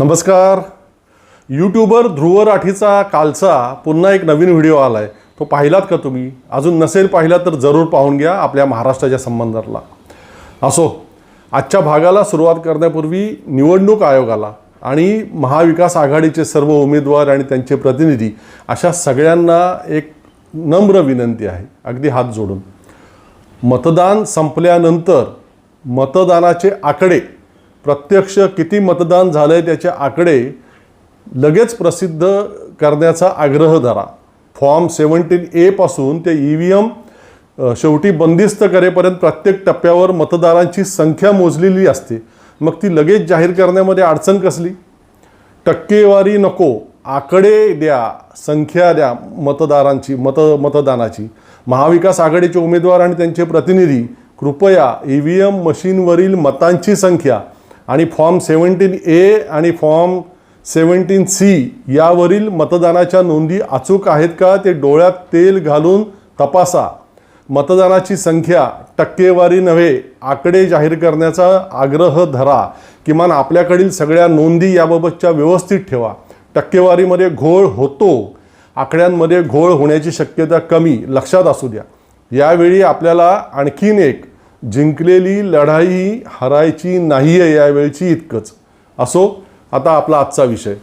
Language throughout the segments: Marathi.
नमस्कार. यूट्यूबर ध्रुव राठीचा कालचा पुन्हा एक नवीन व्हिडिओ आला आहे तो पाहिलात का तुम्ही? अजून नसेल पाहिला तर जरूर पाहून घ्या आपल्या महाराष्ट्राच्या संबंधातला. असो आजच्या भागाला सुरुवात करण्यापूर्वी निवडणूक आयोगाला आणि महाविकास आघाडीचे सर्व उमेदवार आणि त्यांचे प्रतिनिधी अशा सगळ्यांना एक नम्र विनंती आहे. अगदी हात जोडून. मतदान संपल्यानंतर मतदानाचे आकडे प्रत्यक्ष किती मतदान झालं आहे त्याचे आकडे लगेच प्रसिद्ध करण्याचा आग्रह धरा. फॉर्म सेवन्टीन एपासून ते ई व्ही एम शेवटी बंदिस्त करेपर्यंत प्रत्येक टप्प्यावर मतदारांची संख्या मोजलेली असते. मग ती लगेच जाहीर करण्यामध्ये अडचण कसली? टक्केवारी नको. आकडे द्या संख्या द्या मतदारांची मत मतदानाची. महाविकास आघाडीचे उमेदवार आणि त्यांचे प्रतिनिधी कृपया ई व्ही एम मशीनवरील मतांची संख्या आणि फॉर्म सेवन्टीन ए आणि फॉर्म सेवन्टीन सी यावरील मतदानाच्या नोंदी अचूक आहेत का ते डोळ्यात तेल घालून तपासा. मतदानाची संख्या टक्केवारी नव्हे आकडे जाहीर करण्याचा आग्रह धरा. किमान आपल्याकडील सगळ्या नोंदी याबाबतच्या व्यवस्थित ठेवा. टक्केवारीमध्ये घोळ होतो. आकड्यांमध्ये घोळ होण्याची शक्यता कमी. लक्षात असू द्या. यावेळी आपल्याला आणखीन एक जिंकलेली लढाई हरायची नाही आहे यावेळची इतकंच. असो आता आपला आजचा विषय.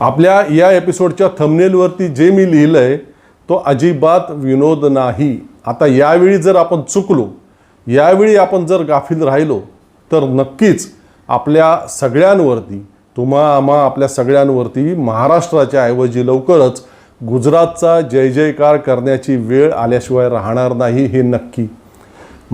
आपल्या या एपिसोडच्या थंबनेलवरती जे मी लिहिलं आहे तो अजिबात विनोद नाही. आता यावेळी जर आपण चुकलो यावेळी आपण जर गाफील राहिलो तर नक्कीच आपल्या सगळ्यांवरती तुम्हा आम्हा आपल्या सगळ्यांवरती महाराष्ट्राच्या ऐवजी लवकरच गुजरातचा जय जयकार करण्याची वेळ आल्याशिवाय राहणार नाही हे नक्की.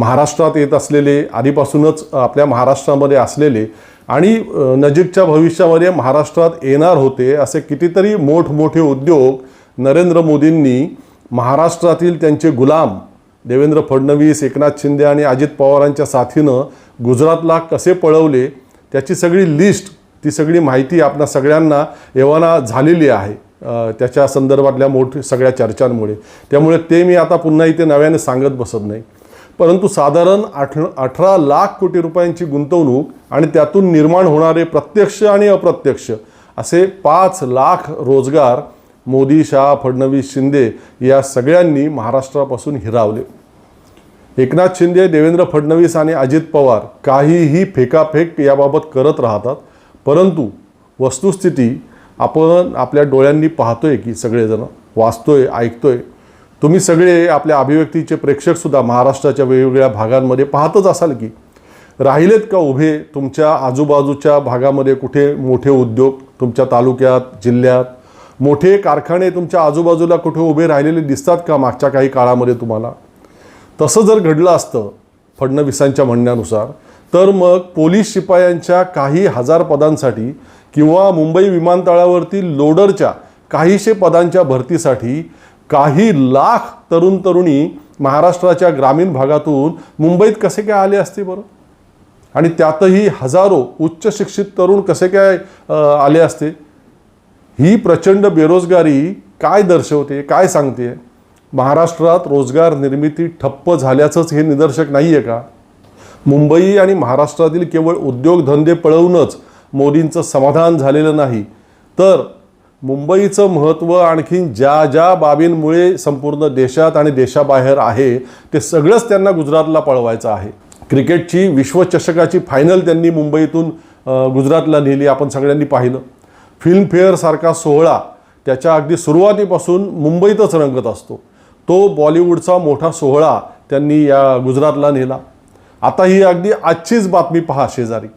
महाराष्ट्रात येत असलेले आधीपासूनच आपल्या महाराष्ट्रामध्ये असलेले आणि नजीकच्या भविष्यामध्ये महाराष्ट्रात येणार होते असे कितीतरी मोठमोठे उद्योग नरेंद्र मोदींनी महाराष्ट्रातील त्यांचे गुलाम देवेंद्र फडणवीस एकनाथ शिंदे आणि अजित पवारांच्या साथीनं गुजरातला कसे पळवले त्याची सगळी लिस्ट ती सगळी माहिती आपल्या सगळ्यांना एव्हाना झालेली आहे त्याच्या संदर्भातल्या मोठ सगळ्या चर्चांमुळे. त्यामुळे ते मी आता पुन्हा इथे नव्याने सांगत बसत नाही. परंतु साधारण आठ अठरा लाख कोटी रुपयांची गुंतवणूक आणि त्यातून निर्माण होणारे प्रत्यक्ष आणि अप्रत्यक्ष असे पाच लाख रोजगार मोदी शाह फडणवीस शिंदे या सगळ्यांनी महाराष्ट्रापासून हिरावले. एकनाथ शिंदे देवेंद्र फडणवीस आणि अजित पवार काहीही फेकाफेक याबाबत करत राहतात परंतु वस्तुस्थिती आपण आपल्या डोळ्यांनी पाहतोय की सगळेजण वाचतोय ऐकतोय. तुम्ही सगळे आपल्या अभिव्यक्तीचे प्रेक्षकसुद्धा महाराष्ट्राच्या वेगवेगळ्या भागांमध्ये पाहतच असाल की राहिलेत का उभे तुमच्या आजूबाजूच्या भागामध्ये कुठे मोठे उद्योग तुमच्या तालुक्यात जिल्ह्यात? मोठे कारखाने तुमच्या आजूबाजूला कुठे उभे राहिलेले दिसतात का मागच्या काही काळामध्ये तुम्हाला? तसं जर घडलं असतं फडणवीसांच्या म्हणण्यानुसार तर मग पोलीस शिपायांच्या काही हजार पदांसाठी किंवा मुंबई विमानतळावरती लोडरच्या काहीशे पदांच्या भरतीसाठी काही लाख तरुण तरुणी महाराष्ट्राच्या ग्रामीण भागातून मुंबईत कसे काय आले असते बरं? आणि त्यातही हजारो उच्च शिक्षित तरुण कसे काय आले असते? ही प्रचंड बेरोजगारी काय दर्शवते काय सांगते? महाराष्ट्रात रोजगार निर्मिती ठप्प झाल्याचंच हे निदर्शक नाही आहे का? मुंबई आणि महाराष्ट्रातील केवळ उद्योगधंदे पळवूनच मोदींचं समाधान झालेलं नाही. तर मुंबईचं महत्त्व आणखीन ज्या ज्या बाबींमुळे संपूर्ण देशात आणि देशाबाहेर आहे ते सगळंच त्यांना गुजरातला पळवायचं आहे. क्रिकेटची विश्वचषकाची फायनल त्यांनी मुंबईतून गुजरातला नेली आपण सगळ्यांनी पाहिलं. फिल्मफेअरसारखा सोहळा त्याच्या अगदी सुरुवातीपासून मुंबईतच रंगत असतो. तो बॉलिवूडचा मोठा सोहळा त्यांनी या गुजरातला नेला. आता ही अगदी आजचीच बातमी पहा शेजारी.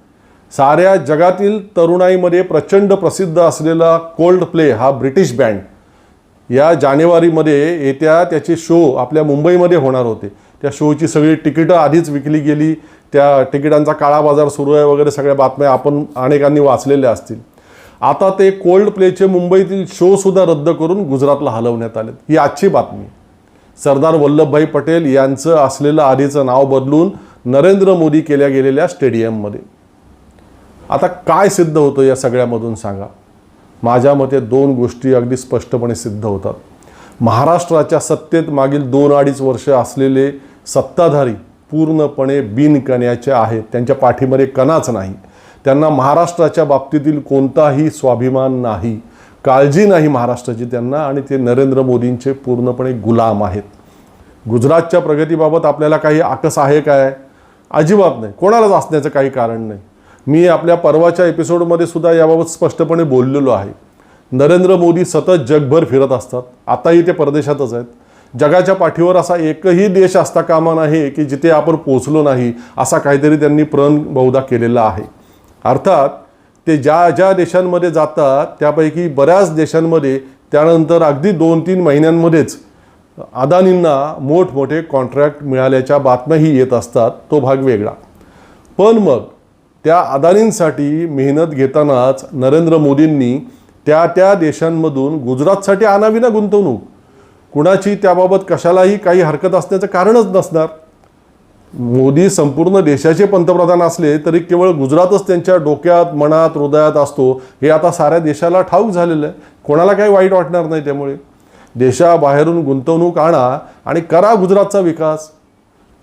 साऱ्या जगातील तरुणाईमध्ये प्रचंड प्रसिद्ध असलेला कोल्ड प्ले हा ब्रिटिश बँड. या जानेवारीमध्ये येत्या त्याचे शो आपल्या मुंबईमध्ये होणार होते. त्या शोची सगळी तिकीटं आधीच विकली गेली. त्या तिकिटांचा काळा बाजार सुरू आहे वगैरे सगळ्या बातम्या आपण अनेकांनी वाचलेल्या असतील. आता ते कोल्ड प्लेचे मुंबईतील शोसुद्धा रद्द करून गुजरातला हलवण्यात आलेत. ही आजची बातमी. सरदार वल्लभभाई पटेल यांचं असलेलं आधीचं नाव बदलून नरेंद्र मोदी केल्या गेलेल्या स्टेडियममध्ये. आता काय सिद्ध होतं या सगळ्यामधून सांगा. माझ्या मते दोन गोष्टी अगदी स्पष्टपणे सिद्ध होतात. महाराष्ट्राच्या सत्तेत मागील दोन अडीच वर्ष असलेले सत्ताधारी पूर्णपणे बिनकण्याचे आहेत. त्यांच्या पाठीमध्ये कणाच नाही. त्यांना महाराष्ट्राच्या बाबतीतील कोणताही स्वाभिमान नाही. काळजी नाही महाराष्ट्राची त्यांना आणि ते नरेंद्र मोदींचे पूर्णपणे गुलाम आहेत. गुजरातच्या प्रगतीबाबत आपल्याला काही आकस आहे काय? अजिबात नाही. कोणालाच असण्याचं काही कारण नाही. मी आपल्या परवाच्या एपिसोडमध्ये सुद्धा याबाबत स्पष्टपणे बोललेलो आहे. नरेंद्र मोदी सतत जगभर फिरत असतात. आताही ते परदेशातच आहेत. जगाच्या पाठीवर असा एकही देश असता कामा नाही की जिथे आपण पोचलो नाही असा काहीतरी त्यांनी प्रण बहुधा केलेला आहे. अर्थात ते ज्या ज्या देशांमध्ये जातात त्यापैकी बऱ्याच देशांमध्ये त्यानंतर अगदी दोन तीन महिन्यांमध्येच अदानींना मोठमोठे कॉन्ट्रॅक्ट मिळाल्याच्या बातम्याही येत असतात. तो भाग वेगळा. पण मग त्या अदानींसाठी मेहनत घेतानाच नरेंद्र मोदींनी त्या त्या देशांमधून गुजरातसाठी आणावी ना गुंतवणूक. कुणाची त्याबाबत कशालाही काही हरकत असण्याचं कारणच नसणार. मोदी संपूर्ण देशाचे पंतप्रधान असले तरी केवळ गुजरातच त्यांच्या डोक्यात मनात हृदयात असतो. हे आता साऱ्या देशाला ठाऊक झालेलं आहे. कोणाला काही वाईट वाटणार नाही त्यामुळे. देशाबाहेरून गुंतवणूक आणा आणि करा गुजरातचा विकास.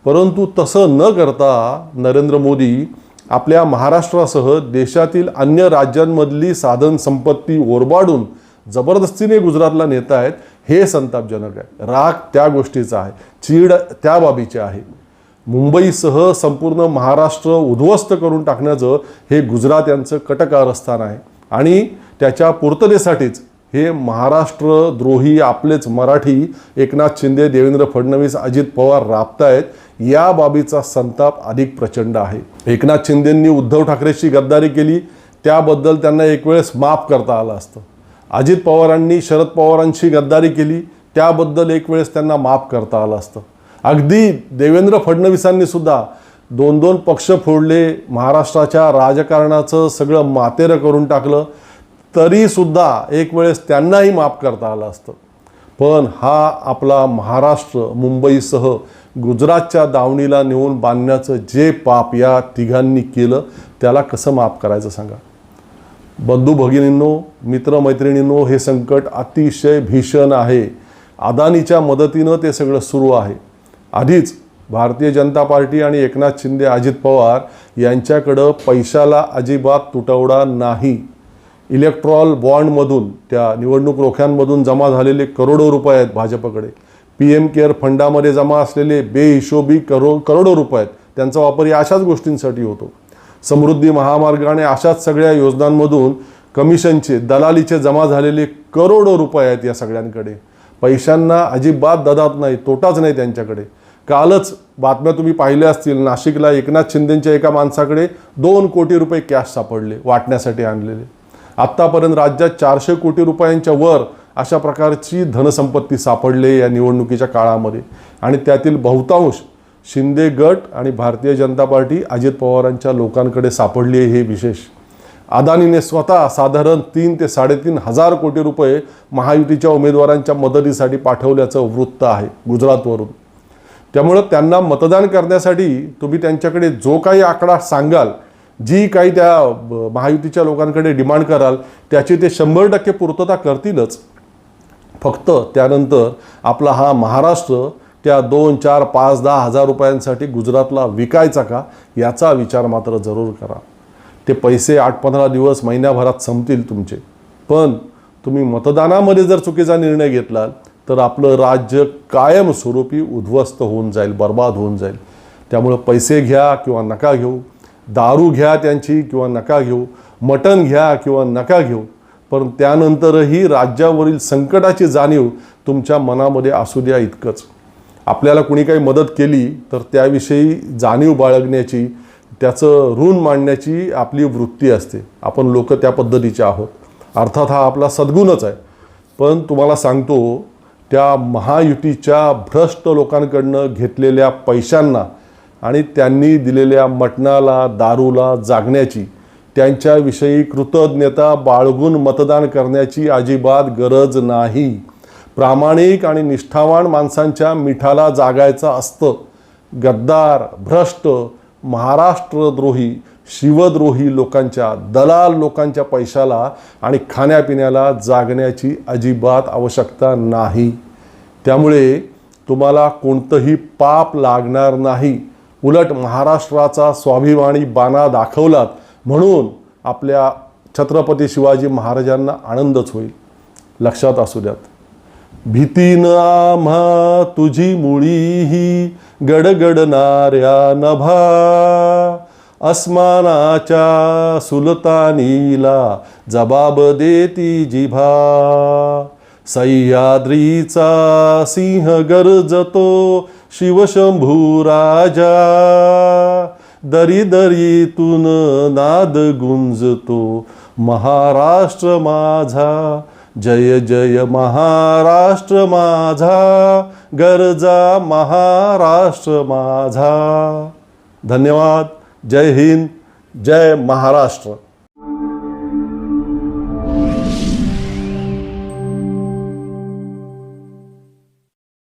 परंतु तसं न करता नरेंद्र मोदी आपल्या महाराष्ट्रासह देशातील अन्य राज्यांमधली साधन संपत्ती ओरबाडून जबरदस्तीने गुजरातला नेत आहेत हे संतापजनक आहे राग त्या गोष्टीचा आहे चीड त्या बाबीची आहे. मुंबईसह संपूर्ण महाराष्ट्र उद्ध्वस्त करून टाकण्याचं हे गुजरात यांचं कटकारस्थान आहे. आणि त्याच्या पूर्ततेसाठीच हे महाराष्ट्र द्रोही आपलेच मराठी एकनाथ शिंदे देवेंद्र फडणवीस अजित पवार राबतायत या बाबीचा संताप अधिक प्रचंड आहे. एकनाथ शिंदेंनी उद्धव ठाकरेशी गद्दारी केली त्याबद्दल त्यांना एक वेळेस माफ करता आलं असतं. अजित पवारांनी शरद पवारांशी गद्दारी केली त्याबद्दल एक वेळेस त्यांना माफ करता आलं असतं. अगदी देवेंद्र फडणवीसांनी सुद्धा दोन दोन पक्ष फोडले महाराष्ट्राच्या राजकारणाचं सगळं मातेरं करून टाकलं तरी सुद्धा एक वेळेस त्यांनाही माफ करता आलं असतं. पण हा आपला महाराष्ट्र मुंबईसह गुजरातच्या दावणीला नेऊन बांधण्याचं जे पाप या तिघांनी केलं त्याला कसं माफ करायचं सांगा? बंधू भगिनींनो मित्रमैत्रिणींनो हे संकट अतिशय भीषण आहे. अदानीच्या मदतीनं ते सगळं सुरू आहे. आधीच भारतीय जनता पार्टी आणि एकनाथ शिंदे अजित पवार यांच्याकडं पैशाला अजिबात तुटवडा नाही. इलेक्ट्रॉल बॉन्डमधून त्या निवडणूक रोख्यांमधून जमा झालेले करोडो रुपये आहेत भाजपकडे. पी एम केअर फंडामध्ये जमा असलेले बेहिशोबी करो करोडो रुपये आहेत. त्यांचा वापर या अशाच गोष्टींसाठी होतो. समृद्धी महामार्ग आणि अशाच सगळ्या योजनांमधून कमिशनचे दलालीचे जमा झालेले करोडो रुपये आहेत या सगळ्यांकडे. पैशांना अजिबात ददात नाही तोटाच नाही त्यांच्याकडे. कालच बातम्या तुम्ही पाहिल्या असतील नाशिकला एकनाथ शिंदेंच्या एका माणसाकडे दोन कोटी रुपये कॅश सापडले वाटण्यासाठी आणलेले. आत्तापर्यंत राज्यात चारशे कोटी रुपयांच्या वर अशा प्रकारची धनसंपत्ती सापडले या निवडणुकीच्या काळामध्ये. आणि त्यातील बहुतांश शिंदे गट आणि भारतीय जनता पार्टी अजित पवारांच्या लोकांकडे सापडली आहे हे विशेष. अदानीने स्वतः साधारण तीन ते साडेतीन हजार कोटी रुपये महायुतीच्या उमेदवारांच्या मदतीसाठी पाठवल्याचं वृत्त आहे गुजरातवरून. त्यामुळं त्यांना मतदान करण्यासाठी तुम्ही त्यांच्याकडे जो काही आकडा सांगाल जी काही त्या ब- महायुतीच्या लोकांकडे डिमांड कराल त्याची ते शंभर टक्के पूर्तता करतीलच. फक्त त्यानंतर आपला हा महाराष्ट्र त्या दोन चार पाच दहा हजार रुपयांसाठी गुजरातला विकायचा का याचा विचार मात्र जरूर करा. ते पैसे आठ पंधरा दिवस महिन्याभरात संपतील तुमचे. पण तुम्ही मतदानामध्ये जर चुकीचा निर्णय घेतला तर आपलं राज्य कायमस्वरूपी उद्ध्वस्त होऊन जाईल बर्बाद होऊन जाईल. त्यामुळं पैसे घ्या किंवा नका घेऊ. दारू घ्या त्यांची किंवा नका घेऊ मटण घ्या किंवा नका घेऊ पण त्यानंतरही राज्यावरील संकटाची जाणीव तुमच्या मनामध्ये असू द्या इतकंच. आपल्याला कुणी काही मदत केली तर त्याविषयी जाणीव बाळगण्याची त्याचं ऋण मांडण्याची आपली वृत्ती असते. आपण लोक त्या पद्धतीचे आहोत. अर्थात हा आपला सद्गुणच आहे. पण तुम्हाला सांगतो त्या महायुतीच्या भ्रष्ट लोकांकडनं घेतलेल्या पैशांना आणि त्यांनी दिलेल्या मटणाला दारूला जागण्याची त्यांच्याविषयी कृतज्ञता बाळगून मतदान करण्याची अजिबात गरज नाही. प्रामाणिक आणि निष्ठावान माणसांच्या मिठाला जागायचं असतं. गद्दार भ्रष्ट महाराष्ट्रद्रोही शिवद्रोही लोकांच्या दलाल लोकांच्या पैशाला आणि खाण्यापिण्याला जागण्याची अजिबात आवश्यकता नाही. त्यामुळे तुम्हाला कोणतंही पाप लागणार नाही. उलट महाराष्ट्राचा स्वाभिमानी बाणा दाखवलात म्हणून आपल्या छत्रपती शिवाजी महाराजांना आनंदच होईल. लक्षात असू द्यात. भीतीन आम्हा तुझी मुळीही गडगडणाऱ्या नभा. अस्मानाच्या सुलतानीला जबाब देती जिभा. सह्याद्रीचा सिंह गरजतो शिवशंभू राजा दरी दरीतून नाद गुंजतो महाराष्ट्र माझा. जय जय महाराष्ट्र माझा. गरजा महाराष्ट्र माझा. धन्यवाद. जय हिंद. जय महाराष्ट्र.